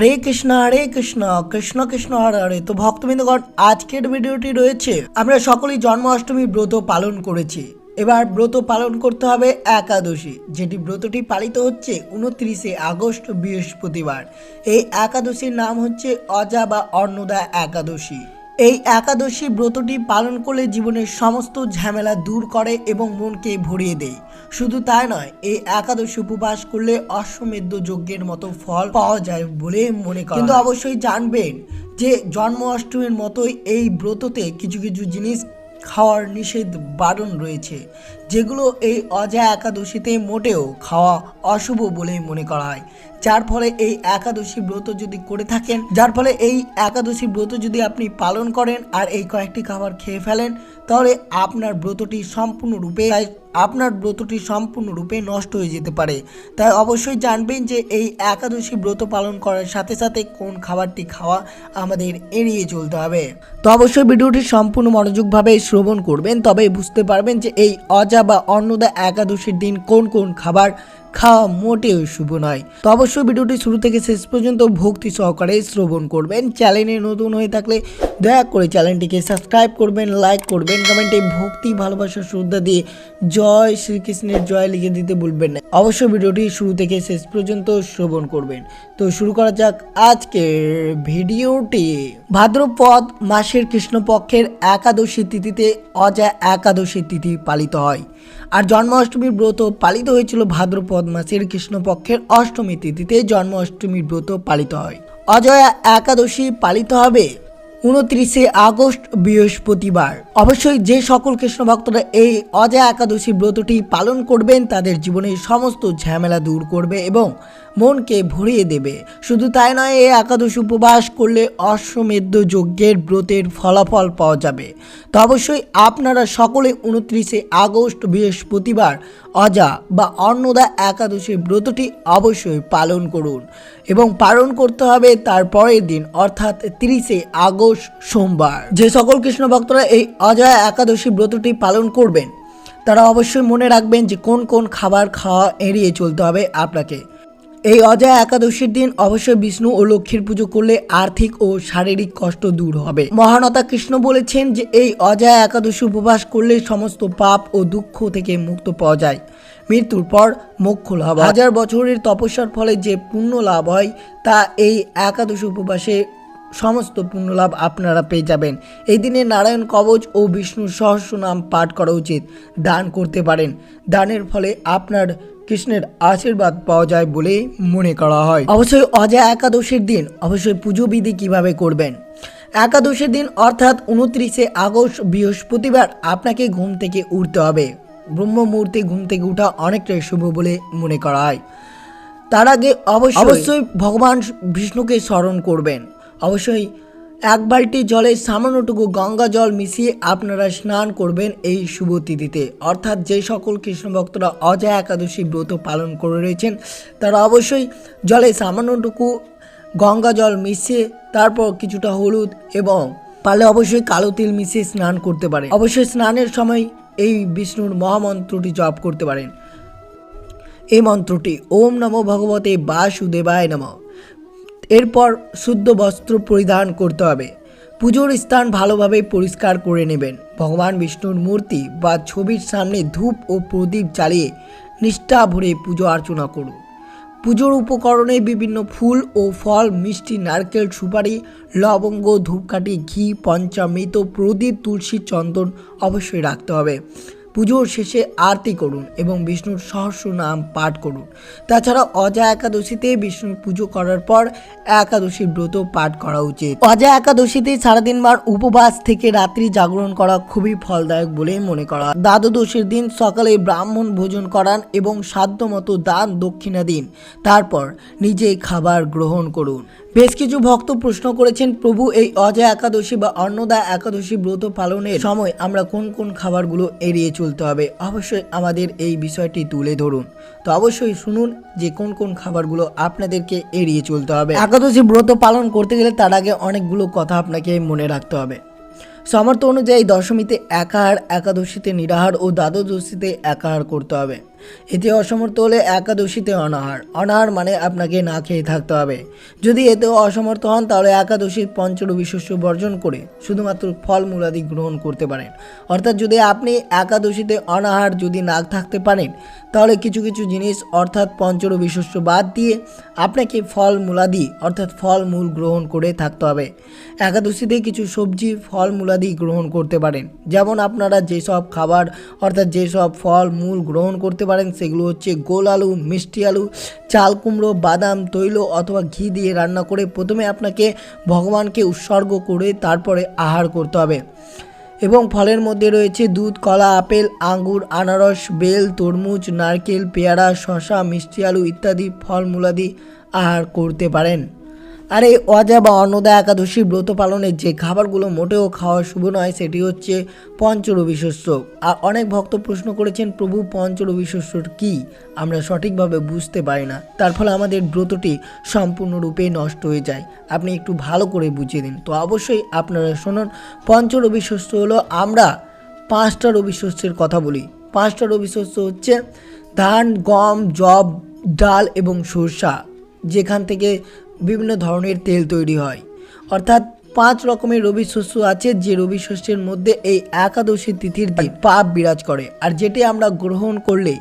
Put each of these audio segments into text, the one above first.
হরে কৃষ্ণ হরে কৃষ্ণ কৃষ্ণ কৃষ্ণ, হরে হরে। তো ভক্তবৃন্দগণ, আজকের ভিডিওটি রয়েছে, আমরা সকলেই জন্মাষ্টমী ব্রত পালন করেছি। এবার ব্রত পালন করতে হবে একাদশী, যেটি ব্রতটি পালিত হচ্ছে উনত্রিশে আগস্ট, বৃহস্পতিবার। এই একাদশীর নাম হচ্ছে অজা বা অন্নদা একাদশী। এই একাদশী ব্রতটি পালন করলে জীবনের সমস্ত ঝামেলা দূর করে এবং মনকে ভরিয়ে দেয়। শুধু তাই নয় এই একাদশী উপবাস করলে অশ্বমেধ যজ্ঞের মতো ফল পাওয়া যায় বলে মনে করা কিন্তু অবশ্যই জানবেন যে জন্মাষ্টমীর মতোই এই ব্রততে কিছু কিছু জিনিস খাওয়ার নিষেধ বারণ রয়েছে, যেগুলো এই অজা একাদশীতে মোটেও খাওয়া অশুভ বলে মনে করা হয়। যার ফলে এই একাদশী ব্রত যদি করে থাকেন, যার ফলে এই একাদশী ব্রত যদি আপনি পালন করেন আর এই কয়েকটি খাবার খেয়ে ফেলেন তাহলে আপনার ব্রতটি সম্পূর্ণরূপে আপনার ব্রতটি সম্পূর্ণরূপে নষ্ট হয়ে যেতে পারে। তাই অবশ্যই জানবেন যে এই একাদশী ব্রত পালন করার সাথে সাথে কোন খাবারটি খাওয়া আমাদের এড়িয়ে চলতে হবে। তো অবশ্যই ভিডিওটি সম্পূর্ণ মনোযোগভাবে শ্রবণ করবেন তবে বুঝতে পারবেন যে এই অজা বা অন্নদা একাদশীর দিন কোন কোন খাবার খাওয়া মোটেও শুভ নয়। তো অবশ্যই ভিডিওটি শুরু থেকে শেষ পর্যন্ত ভক্তি সহকারে শ্রবণ করবেন। চ্যানেলে নতুন হয়ে থাকলে দয়া করে চ্যানেলটিকে সাবস্ক্রাইব করবেন, লাইক করবেন, কমেন্টে ভক্তি, ভালোবাসা, শ্রদ্ধা দিয়ে জয় শ্রীকৃষ্ণের জয় লিখে দিতে ভুলবেন না। অবশ্যই ভিডিওটি শুরু থেকে শেষ পর্যন্ত শ্রবণ করবেন। তো শুরু করা যাক আজকের ভিডিওটি। ভাদ্রপদ মাসের কৃষ্ণপক্ষের একাদশী তিথিতে অজা একাদশী তিথি পালিত হয়। আর জন্মাষ্টমীর ব্রত পালিত হয়েছিল ভাদ্রপদ মাসের কৃষ্ণপক্ষের অষ্টমী তিথিতে জন্মাষ্টমীর ব্রত পালিত হয়। অজয়া একাদশী পালিত হবে। উনত্রিশে আগস্ট, বৃহস্পতিবার। অবশ্যই যে সকল কৃষ্ণ ভক্তরা এই অজা একাদশী ব্রতটি পালন করবেন, তাদের জীবনের সমস্ত ঝামেলা দূর করবে এবং মনকে ভরিয়ে দেবে। শুধু তাই নয়, এই একাদশী উপবাস করলে অশ্বমেধ যজ্ঞের ব্রতের ফলাফল পাওয়া যাবে। তো অবশ্যই আপনারা সকলে উনত্রিশে আগস্ট, বৃহস্পতিবার অজা বা অন্নদা একাদশী ব্রতটি অবশ্যই পালন করুন। এবং পালন করতে হবে তার পরের দিন, অর্থাৎ তিরিশে আগস্ট সোমবার। যে সকল কৃষ্ণ ভক্তরা এই অজয়া একাদশী ব্রতটি পালন করবেন, তারা অবশ্যই মনে রাখবেন যে কোন কোন খাবার খাওয়া এড়িয়ে চলতে হবে আপনাকে। এই অজয় একাদশীর দিন অবশ্যই বিষ্ণু ও লক্ষ্মীর পুজো করলে আর্থিক ও শারীরিক কষ্ট দূর হবে। মহানতা কৃষ্ণ বলেছেন যে এই অজয় একাদশী উপবাস করলে সমস্ত পাপ ও দুঃখ থেকে মুক্ত পাওয়া যায়। মৃত্যুর পর মোক্ষ লাভ হাজার বছরের তপস্যার ফলে যে পুণ্য লাভ হয়, তা এই একাদশ উপবাসে সমস্ত পুণ্যলাভ আপনারা পেয়ে যাবেন। এই দিনে নারায়ণ কবচ ও বিষ্ণুর সহস্র নাম পাঠ করা উচিত। দান করতে পারেন। দানের ফলে আপনার কৃষ্ণের আশীর্বাদ পাওয়া যায় বলে মনে করা হয়। অবশ্যই অজা একাদশীর দিন অবশ্যই পুজো বিধি কীভাবে করবেন? একাদশীর দিন অর্থাৎ উনত্রিশে আগস্ট বৃহস্পতিবার আপনাকে ঘুম থেকে উঠতে হবে। ব্রহ্ম মুহূর্তে ঘুম থেকে ওঠা অনেকটাই শুভ বলে মনে করা হয়। তার আগে অবশ্যই অবশ্যই ভগবান বিষ্ণুকে স্মরণ করবেন। অবশ্যই এক বালতি জলে সামান্যটুকু গঙ্গা জল মিশিয়ে আপনারা স্নান করবেন এই শুভ তিথিতে। অর্থাৎ যে সকল কৃষ্ণ ভক্তরা অজয় একাদশী ব্রত পালন করে রয়েছেন, তারা অবশ্যই জলে সামান্যটুকু গঙ্গা জল মিশিয়ে, তারপর কিছুটা হলুদ এবং পারলে অবশ্যই কালো তিল মিশিয়ে স্নান করতে পারে অবশ্যই স্নানের সময় এই বিষ্ণুর মহামন্ত্রটি জপ করতে পারেন। এই মন্ত্রটি, ওম নমো ভগবতে বাসুদেবায় নম। এরপর শুদ্ধ বস্ত্র পরিধান করতে হবে। পুজোর স্থান ভালোভাবে পরিষ্কার করে নেবেন। ভগবান বিষ্ণুর মূর্তি বা ছবির সামনে ধূপ ও প্রদীপ জ্বালিয়ে নিষ্ঠা ভরে পুজো অর্চনা করুন। পুজোর উপকরণে বিভিন্ন ফুল ও ফল, মিষ্টি, নারকেল, সুপারি, লবঙ্গ, ধূপকাঠি, ঘি, পঞ্চামৃত, প্রদীপ, তুলসী, চন্দন অবশ্যই রাখতে হবে। পুজোর শেষে আরতি করুন এবং বিষ্ণুর সহস্র নাম পাঠ করুন। তাছাড়া অজা একাদশীতে বিষ্ণুর পুজো করার পর একাদশী ব্রত পাঠ করা উচিত। অজা একাদশীতে সারাদিন বার উপবাস থেকে রাত্রি জাগরণ করা খুবই ফলদায়ক বলে মনে করা। দ্বাদশীর দিন সকালে ব্রাহ্মণ ভোজন করান এবং সাধ্যমতো দান দক্ষিণা দিন। তারপর নিজে খাবার গ্রহণ করুন। বেশ কিছু ভক্ত প্রশ্ন করেছেন, প্রভু, এই অজয় একাদশী বা অন্নদা একাদশী ব্রত পালনের সময় আমরা কোন কোন খাবারগুলো এড়িয়ে চলতে হবে? অবশ্যই আমাদের এই বিষয়টি তুলে ধরুন। তো অবশ্যই শুনুন যে কোন কোন খাবারগুলো আপনাদেরকে এড়িয়ে চলতে হবে। একাদশী ব্রত পালন করতে গেলে তার আগে অনেকগুলো কথা আপনাকে মনে রাখতে হবে। সামর্থ্য অনুযায়ী দশমীতে একাহার, একাদশীতে নিরাহার ও দ্বাদশীতে একাহার করতে হবে। এতে অসমর্থ হলে একাদশীতে অনাহার। অনাহার মানে আপনাকে না খেয়ে থাকতে হবে। যদি এতেও অসমর্থ হন, তাহলে একাদশীর পঞ্চরবি শস্য বর্জন করে শুধুমাত্র ফলমূলাদি গ্রহণ করতে পারেন। অর্থাৎ যদি আপনি একাদশীতে অনাহার যদি না থাকতে পারেন, তাহলে কিছু কিছু জিনিস, অর্থাৎ পঞ্চরবি শস্য বাদ দিয়ে আপনাকে ফল মূলাদি অর্থাৎ ফল মূল গ্রহণ করে থাকতে হবে। একাদশীতে কিছু সবজি ফল মূলাদি গ্রহণ করতে পারেন। যেমন আপনারা যেসব খাবার, অর্থাৎ যেসব ফল মূল গ্রহণ করতে পারেন সেগুলো হচ্ছে গোল আলু, মিষ্টি আলু, চাল কুমড়ো, বাদাম, তৈল অথবা ঘি দিয়ে রান্না করে প্রথমে আপনাকে ভগবানকে উৎসর্গ করে তারপরে আহার করতে হবে। এবং ফলের মধ্যে রয়েছে দুধ, কলা, আপেল, আঙ্গুর, আনারস, বেল, তরমুজ, নারকেল, পেয়ারা শশা মিষ্টি আলু ইত্যাদি ফলমূলাদি আহার করতে পারেন। আর এই অজা বা অন্নদা একাদশী ব্রত পালনের যে খাবারগুলো মোটেও খাওয়া শুভ নয়, সেটি হচ্ছে পঞ্চরবি শস্য আর অনেক ভক্ত প্রশ্ন করেছেন, প্রভু পঞ্চরবি শস্য কী? আমরা সঠিকভাবে বুঝতে পারি না। তার ফলে আমাদের ব্রতটি সম্পূর্ণরূপে নষ্ট হয়ে যায়। আপনি একটু ভালো করে বুঝিয়ে দিন। তো অবশ্যই আপনারা শুনুন পঞ্চরবি শস্য হলো আমরা পাঁচটা রবি শস্যের কথা বলি। পাঁচটা রবি শস্য হচ্ছে ধান, গম জব ডাল এবং সরষা। যেখান থেকে বিভিন্ন ধরনের তেল তৈরি হয়। অর্থাৎ পাঁচ রকমের রবি শস্য আছে যে রবি শস্যের মধ্যে এই একাদশী তিথির পাপ বিরাজ করে। আর যেটি আমরা গ্রহণ করলে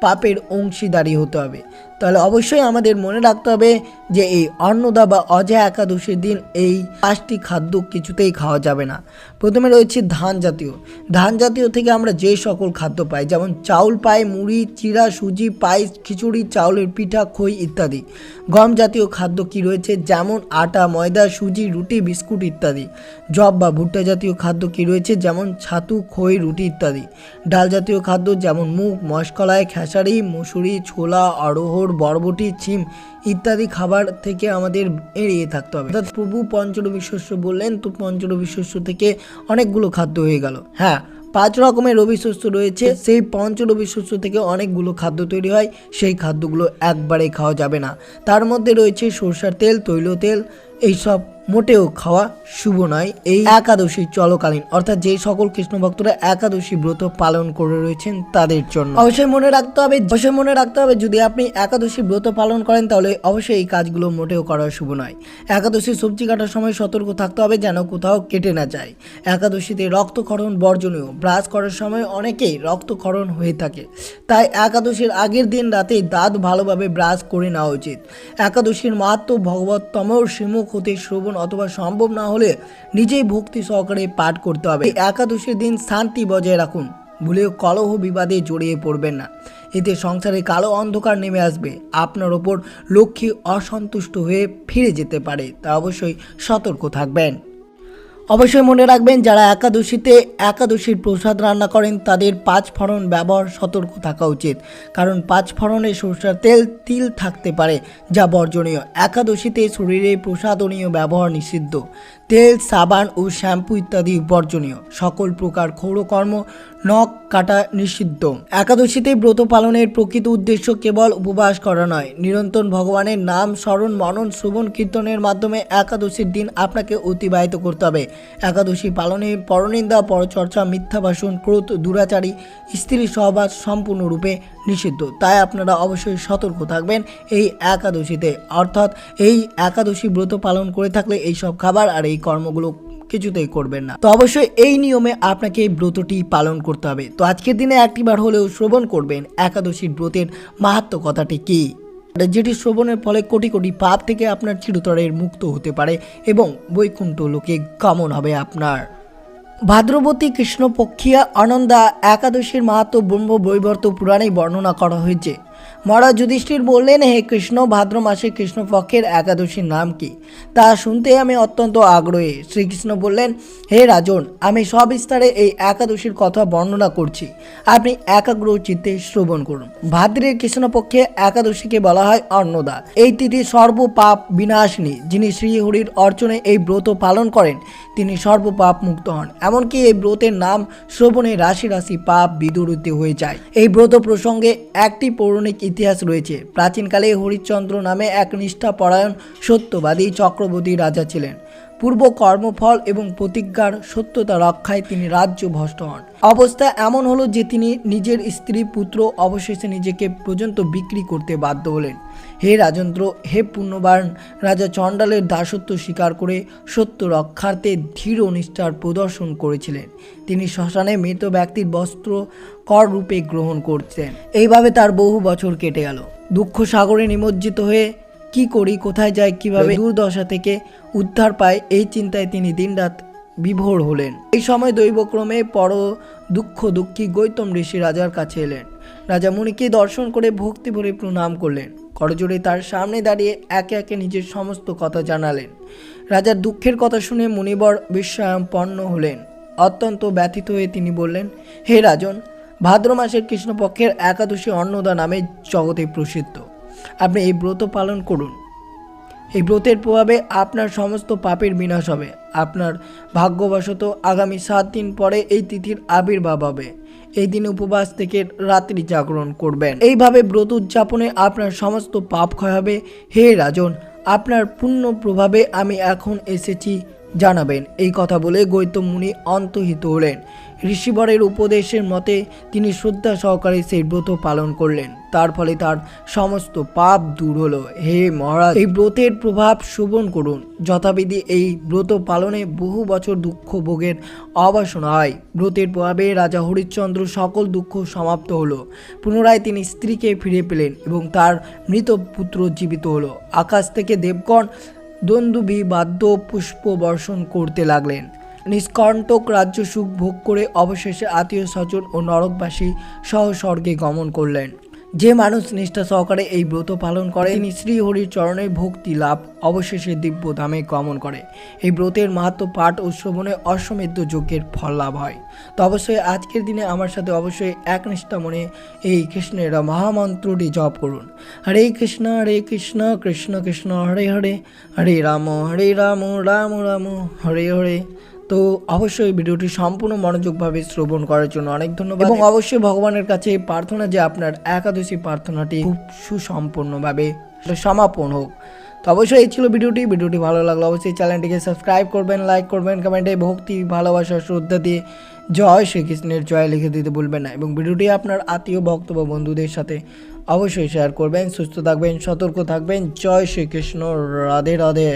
পাপের অংশীদারি হতে হবে। তাহলে অবশ্যই আমাদের মনে রাখতে হবে যে এই অন্নদা বা অজা একাদশীর দিন এই পাঁচটি খাদ্য কিছুতেই খাওয়া যাবে না। প্রথমে রয়েছে ধান জাতীয়। ধান জাতীয় থেকে আমরা যে সকল খাদ্য পাই, যেমন চাউল পাই, মুড়ি চিরা সুজি, পায়েস, খিচুড়ি, চাউলের পিঠা, খই ইত্যাদি। গম জাতীয় খাদ্য কি রয়েছে? যেমন আটা, ময়দা, সুজি, রুটি, বিস্কুট ইত্যাদি। জব বা ভুট্টা জাতীয় খাদ্য কি রয়েছে? যেমন ছাতু, খই, রুটি ইত্যাদি। ডাল জাতীয় খাদ্য যেমন মুগ, মশকলাই, খেসারি, মুসুরি, ছোলা, অড়হর বরবটি ছিম ইত্যাদি খাবার থেকে আমাদের এড়িয়ে থাকতে হবে। অর্থাৎ প্রভু পঞ্চরবি শস্য বললেন, তো পঞ্চরবি শস্য থেকে অনেকগুলো খাদ্য হয়ে গেল। হ্যাঁ পাঁচ রকমের রবি শস্য রয়েছে। সেই পঞ্চ রবি শস্য থেকে অনেকগুলো খাদ্য তৈরি হয়, সেই খাদ্যগুলো একবারে খাওয়া যাবে না। তার মধ্যে রয়েছে সরষার তেল, তৈল তেল, এইসব মোটেও খাওয়া শুভ নয়। এই একাদশী চলকালীন, অর্থাৎ যে সকল কৃষ্ণ ভক্তরা একাদশী ব্রত পালন করে রয়েছেন তাদের জন্য। অবশ্যই মনে রাখতে হবে, অবশ্যই মনে রাখতে হবে, যদি আপনি একাদশী ব্রত পালন করেন, তাহলে অবশ্যই এই কাজগুলো মোটেও করা শুভ নয়। একাদশী সবজি কাটার সময় সতর্ক থাকতে হবে, যেন কোথাও কেটে না যায়। একাদশীতে রক্তক্ষরণ বর্জনীয়, ব্রাশ করার সময় অনেকেই রক্তক্ষরণ হয়ে থাকে। তাই একাদশীর আগের দিন রাতে দাঁত ভালোভাবে ব্রাশ করে নেওয়া উচিত। একাদশীর মাহাত্ম ভগবততম শ্রীমুখ হতে শ্রবণ অথবা সম্ভব না হলে নিজেই ভক্তি সহকারে পাঠ করতে হবে। একাদশীর দিন শান্তি বজায় রাখুন। ভুলেও কলহ বিবাদে জড়িয়ে পড়বেন না। এতে সংসারে কালো অন্ধকার নেমে আসবে। আপনার ওপর লক্ষ্মী অসন্তুষ্ট হয়ে ফিরে যেতে পারে। তা অবশ্যই সতর্ক থাকবেন। অবশ্যই মনে রাখবেন, যারা একাদশীতে একাদশীর প্রসাদ রান্না করেন, তাদের পাঁচ ফড়ন ব্যবহার সতর্ক থাকা উচিত। কারণ পাঁচ ফড়নে সরষার তেল তিল থাকতে পারে, যা বর্জনীয়। একাদশীতে শরীরে প্রসাদনীয় ব্যবহার নিষিদ্ধ। তেল, সাবান ও শ্যাম্পু ইত্যাদি বর্জনীয়। সকল প্রকার ক্ষৌরকর্ম নখ কাটা নিষিদ্ধ। একাদশীতে ব্রত পালনের প্রকৃত উদ্দেশ্য কেবল উপবাস করা নয়। নিরন্তর ভগবানের নাম স্মরণ, মনন, শ্রবণ, কীর্তনের মাধ্যমে একাদশীর দিন আপনাকে অতিবাহিত করতে হবে। একাদশী পালনে পরনিন্দা, পরচর্চা, মিথ্যা ভাষণ, ক্রোধ, দুরাচারী, স্ত্রী সহবাস সম্পূর্ণরূপে নিষিদ্ধ। তাই আপনারা অবশ্যই সতর্ক থাকবেন এই একাদশীতে। অর্থাৎ এই একাদশী ব্রত পালন করে থাকলে এই সব খাবার আর এই কর্মগুলো কিছুতেই করবেন না। তো অবশ্যই এই নিয়মে আপনাকে এই ব্রতটি পালন করতে হবে। তো আজকের দিনে একটিবার হলেও শ্রবণ করবেন একাদশীর ব্রতের মাহাত্ম কথাটি কী? যেটি শ্রবণের ফলে কোটি কোটি পাপ থেকে আপনার চিরতরের মুক্ত হতে পারে এবং বৈকুণ্ঠ লোকে গমন হবে আপনার। ভাদ্রবতী কৃষ্ণপক্ষিয়া আনন্দা একাদশীর মাহাত্ম ব্রহ্ম বৈবর্ত পুরাণে বর্ণনা করা হয়েছে। মহারাজ যুধিষ্ঠির বললেন, হে কৃষ্ণ, ভাদ্র মাসে কৃষ্ণপক্ষের একাদশীর নাম কি? তা শুনতে আমি অত্যন্ত আগ্রহী। শ্রীকৃষ্ণ বললেন, হে রাজন, আমি সবিস্তারে এই একাদশীর কথা বর্ণনা করছি। আপনি একাগ্র চিত্তে শ্রবণ করুন। ভাদ্রের কৃষ্ণপক্ষে একাদশীকে বলা হয় অন্নদা। এই তিথি সর্বপাপ বিনাশিনী, যিনি শ্রীহরির অর্চনে এই ব্রত পালন করেন, তিনি সর্বপাপ মুক্ত হন। এমনকি এই ব্রতের নাম শ্রবণে রাশি রাশি পাপ বিদূরিত হয়ে যায়। এই ব্রত প্রসঙ্গে একটি পৌরাণিক ইতিহাস রয়েছে। প্রাচীনকালে হরিশ্চন্দ্র নামে এক নিষ্ঠাপরায়ণ সত্যবাদী চক্রবর্তী রাজা ছিলেন। পূর্ব কর্মফল এবং প্রতিজ্ঞার সত্যতা রক্ষায় তিনি রাজ্য ভ্রষ্ট হন। অবস্থা এমন হলো যে তিনি নিজের স্ত্রী পুত্র অবশেষে নিজেকে পর্যন্ত বিক্রি করতে বাধ্য হলেন। হে রাজেন্দ্র, হে পুণ্যবান রাজা চণ্ডালের দাসত্ব স্বীকার করে সত্য রক্ষার্থে ধীর নিষ্ঠার প্রদর্শন করেছিলেন। তিনি শ্মশানে মৃত ব্যক্তির বস্ত্র কর রূপে গ্রহণ করতেন। এইভাবে তার বহু বছর কেটে গেল। দুঃখ সাগরে নিমজ্জিত হয়ে কি করি কোথায় যাই কীভাবে দুর্দশা থেকে উদ্ধার পায় এই চিন্তায় তিনি দিনরাত বিভোর হলেন। এই সময় দৈবক্রমে পর দুঃখ দুঃখী গৌতম ঋষি রাজার কাছে এলেন। রাজা মুনিকে দর্শন করে ভক্তি ভরে প্রণাম করলেন। করজোড়ে তার সামনে দাঁড়িয়ে একে একে নিজের সমস্ত কথা জানালেন। রাজার দুঃখের কথা শুনে মুনিবর বিস্ময়াপন্ন হলেন। অত্যন্ত ব্যথিত হয়ে তিনি বললেন হে রাজন ভাদ্র মাসের কৃষ্ণপক্ষের একাদশী অন্নদা নামে জগতে প্রসিদ্ধ। আপনি এই ব্রত পালন করুন। এই ব্রতের প্রভাবে আপনার সমস্ত পাপের বিনাশ হবে। আপনার ভাগ্যবশত আগামী সাত দিন পরে এই তিথির আবির্ভাব হবে। এই দিন উপবাস থেকে রাত্রি জাগরণ করবেন। এইভাবে ব্রত উদযাপনে আপনার সমস্ত পাপ ক্ষয় হবে। হে রাজন, আপনার পূর্ণ প্রভাবে আমি এখন এসেছি, জানাবেন। এই কথা বলে গৌতম মুনি অন্তহিত হলেন। ঋষিবরের উপদেশের মতে তিনি শ্রদ্ধা সহকারে সেই ব্রত পালন করলেন। তার ফলে তার সমস্ত পাপ দূর হলো। হে মহারাজ, এই ব্রতের প্রভাব শোভন করুন। যথাবিধি এই ব্রত পালনে বহু বছর দুঃখ ভোগের অবাসনা হয়। ব্রতের প্রভাবে রাজা হরিশ্চন্দ্র সকল দুঃখ সমাপ্ত হলো। পুনরায় তিনি স্ত্রীকে ফিরে পেলেন এবং তার মৃত পুত্র জীবিত হলো। আকাশ থেকে দেবগণ দ্বন্দ্বী বাদ্য পুষ্প বর্ষণ করতে লাগলেন। নিষ্কণ্টক রাজ্য সুখ ভোগ করে অবশেষে আত্মীয় স্বজন ও নরকবাসী সহ স্বর্গে গমন করলেন। যে মানুষ নিষ্ঠা সহকারে এই ব্রত পালন করে, তিনি শ্রীহরির চরণে ভক্তি লাভ, অবশেষে দিব্য ধামে গমন করে। এই ব্রতের মাহাত্ম পাঠ ও শ্রবণে অশ্বমেধ যজ্ঞের ফল লাভ হয়। তো অবশ্যই আজকের দিনে আমার সাথে অবশ্যই একনিষ্ঠা মনে এই কৃষ্ণের মহামন্ত্রটি জপ করুন। হরে কৃষ্ণ হরে কৃষ্ণ কৃষ্ণ কৃষ্ণ, হরে হরে হরে রাম হরে রাম রাম রাম, হরে হরে। তো অবশ্যই ভিডিওটি সম্পূর্ণ মনোযোগভাবে শ্রবণ করার জন্য অনেক ধন্যবাদ। এবং অবশ্যই ভগবানের কাছে প্রার্থনা যে আপনার একাদশী প্রার্থনাটি খুব সুসম্পন্নভাবে সমাপন হোক। তো অবশ্যই এই ছিল ভিডিওটি। ভিডিওটি ভালো লাগল অবশ্যই চ্যানেলটিকে সাবস্ক্রাইব করবেন লাইক করবেন কমেন্টে ভক্তি ভালোবাসা শ্রদ্ধা দিয়ে জয় শ্রীকৃষ্ণের জয় লিখে দিতে ভুলবেন না। এবং ভিডিওটি আপনার আত্মীয় ভক্ত বা বন্ধুদের সাথে অবশ্যই শেয়ার করবেন। সুস্থ থাকবেন সতর্ক থাকবেন। জয় শ্রীকৃষ্ণ। রাধে রাধে।